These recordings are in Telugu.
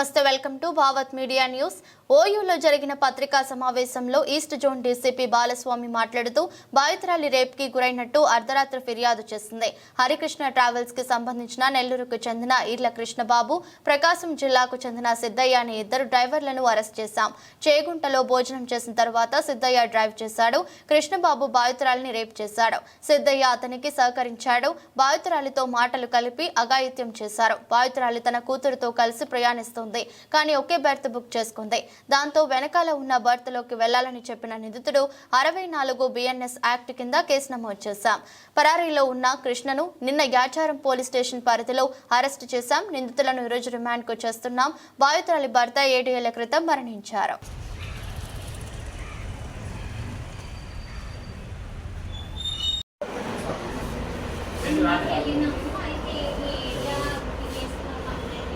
నమస్తే welcome to Bhavat media news. ఓయూలో జరిగిన పత్రికా సమావేశంలో ఈస్ట్ జోన్ డీసీపీ బాలస్వామి మాట్లాడుతూ బాధితురాలి రేప్కి గురైనట్టు అర్ధరాత్రి ఫిర్యాదు చేసింది. హరికృష్ణ ట్రావెల్స్కి సంబంధించిన నెల్లూరుకు చెందిన ఈర్ల కృష్ణబాబు ప్రకాశం జిల్లాకు చెందిన సిద్ధయ్య అనే ఇద్దరు డ్రైవర్లను అరెస్ట్ చేశాం. చేగుంటలో భోజనం చేసిన తర్వాత సిద్ధయ్య డ్రైవ్ చేశాడు. కృష్ణబాబు బాధితురాలిని రేప్ చేశాడు. సిద్ధయ్య అతనికి సహకరించాడు. బాధితురాలితో మాటలు కలిపి అఘాయిత్యం చేశారు. బాధితురాలి తన కూతురుతో కలిసి ప్రయాణిస్తుంది. కానీ ఒకే బెర్త్ బుక్ చేసుకుంది. దాంతో వెనకాల ఉన్న బెర్త్లోకి వెళ్ళాలని చెప్పిన నిందితుడు అరవై నాలుగు బిఎన్ఎస్ యాక్ట్ కింద కేసు నమోదు చేశాం. పరారీలో ఉన్న కృష్ణను నిన్న యాచారం పోలీస్ స్టేషన్ పరిధిలో అరెస్టు చేశాం. నిందితులను ఈరోజు రిమాండ్కు చేస్తున్నాం. బాధితురాలి భర్త ఏడేళ్ళ క్రితం మరణించారు.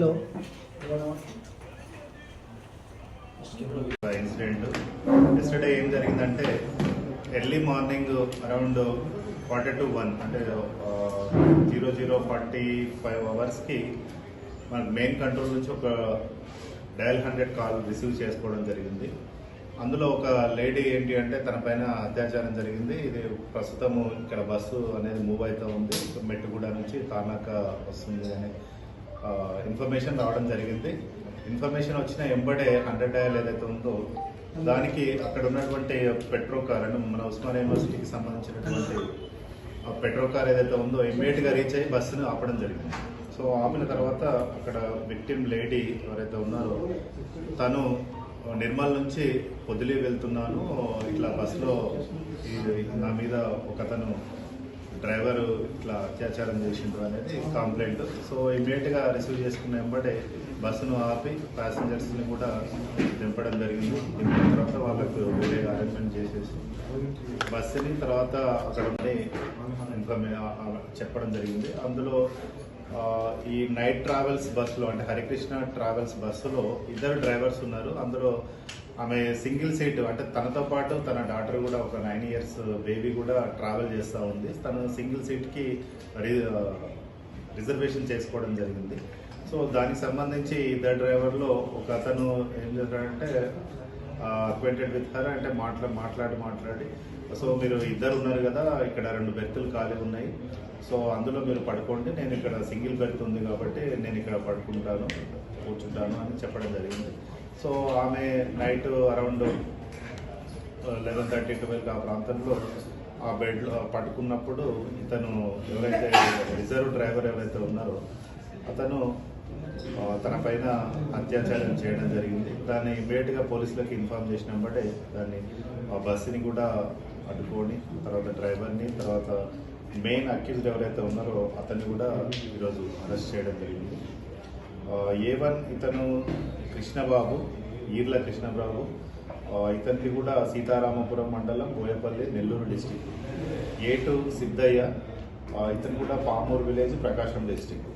Hello incident. ఎస్టర్డే ఏం జరిగిందంటే early morning around forty to one అంటే జీరో జీరో ఫార్టీ ఫైవ్ అవర్స్కి మన మెయిన్ కంట్రోల్ నుంచి ఒక డయల్ హండ్రెడ్ కాల్ రిసీవ్ చేసుకోవడం జరిగింది. అందులో ఒక లేడీ ఏంటి అంటే తన పైన అత్యాచారం జరిగింది. ఇది ప్రస్తుతము ఇక్కడ బస్సు అనేది మూవ్ అవుతూ ఉంది. మెట్టుగూడ నుంచి తానాక వస్తుంది అనే ఇన్ఫర్మేషన్ రావడం జరిగింది. ఇన్ఫర్మేషన్ వచ్చిన ఎంబడే హండ్రెడ్ డయల్ ఏదైతే ఉందో దానికి అక్కడ ఉన్నటువంటి పెట్రో కార్ అంటే మన ఉస్మానియా యూనివర్సిటీకి సంబంధించినటువంటి ఆ పెట్రో కార్ ఏదైతే ఉందో ఇమ్మీడియట్గా రీచ్ అయ్యి బస్సును ఆపడం జరిగింది. సో ఆపిన తర్వాత అక్కడ విక్టిమ్ లేడీ ఎవరైతే ఉన్నారో తను నిర్మల్ నుంచి పొదిలి వెళ్తున్నాను ఇట్లా బస్సులో నా మీద ఒకతను డ్రైవర్ ఇట్లా అత్యాచారం చేసిండ్రు అనేది కంప్లైంట్ సో ఇమీడియట్గా రిసీవ్ చేసుకున్న వెంబడే బస్సును ఆపి ప్యాసింజర్స్ని కూడా దింపడం జరిగింది. దింపిన తర్వాత వాళ్ళకు వేరే అరేంజ్మెంట్ చేసేసి బస్సుని తర్వాత అక్కడ ఉండి ఇన్ఫర్మే చెప్పడం జరిగింది. అందులో ఈ నైట్ ట్రావెల్స్ బస్సులో అంటే హరికృష్ణ ట్రావెల్స్ బస్సులో ఇద్దరు డ్రైవర్స్ ఉన్నారు. అందులో ఆమె సింగిల్ సీట్ అంటే తనతో పాటు తన డాటర్ కూడా ఒక నైన్ ఇయర్స్ బేబీ కూడా ట్రావెల్ చేస్తూ ఉంది. తను సింగిల్ సీట్కి రిజర్వేషన్ చేసుకోవడం జరిగింది. సో దానికి సంబంధించి ఇద్దరు డ్రైవర్లో ఒక అతను ఏం చేశాడంటే అక్వెంటెడ్ విత్ హర్ అంటే మాట్లా మాట్లాడి మాట్లాడి సో మీరు ఇద్దరు ఉన్నారు కదా ఇక్కడ రెండు బెర్తులు ఖాళీ ఉన్నాయి. సో అందులో మీరు పడుకోండి నేను ఇక్కడ సింగిల్ బెర్త్ ఉంది కాబట్టి నేను ఇక్కడ పడుకుంటాను కూర్చుంటాను అని చెప్పడం జరిగింది. సో ఆమె night around eleven thirty twelve ఆ ప్రాంతంలో ఆ బెడ్లో పట్టుకున్నప్పుడు ఇతను ఎవరైతే రిజర్వ్ డ్రైవర్ ఎవరైతే ఉన్నారో అతను తన పైన అత్యాచారం చేయడం జరిగింది. దాన్ని ఇమీడియట్గా పోలీసులకు ఇన్ఫార్మ్ చేసిన బట్టే దాన్ని ఆ బస్సుని కూడా అడ్డుకొని తర్వాత డ్రైవర్ని తర్వాత మెయిన్ అక్యూజ్డ్ ఎవరైతే ఉన్నారో అతన్ని కూడా ఈరోజు అరెస్ట్ చేయడం జరిగింది. ఏ వన్ ఇతను కృష్ణబాబు ఈర్ల కృష్ణబాబు. ఇతనికి కూడా సీతారామపురం మండలం Boyapalli Nellore district. A two Siddaiah ఇతను కూడా పామూరు విలేజ్ ప్రకాశం డిస్టిక్.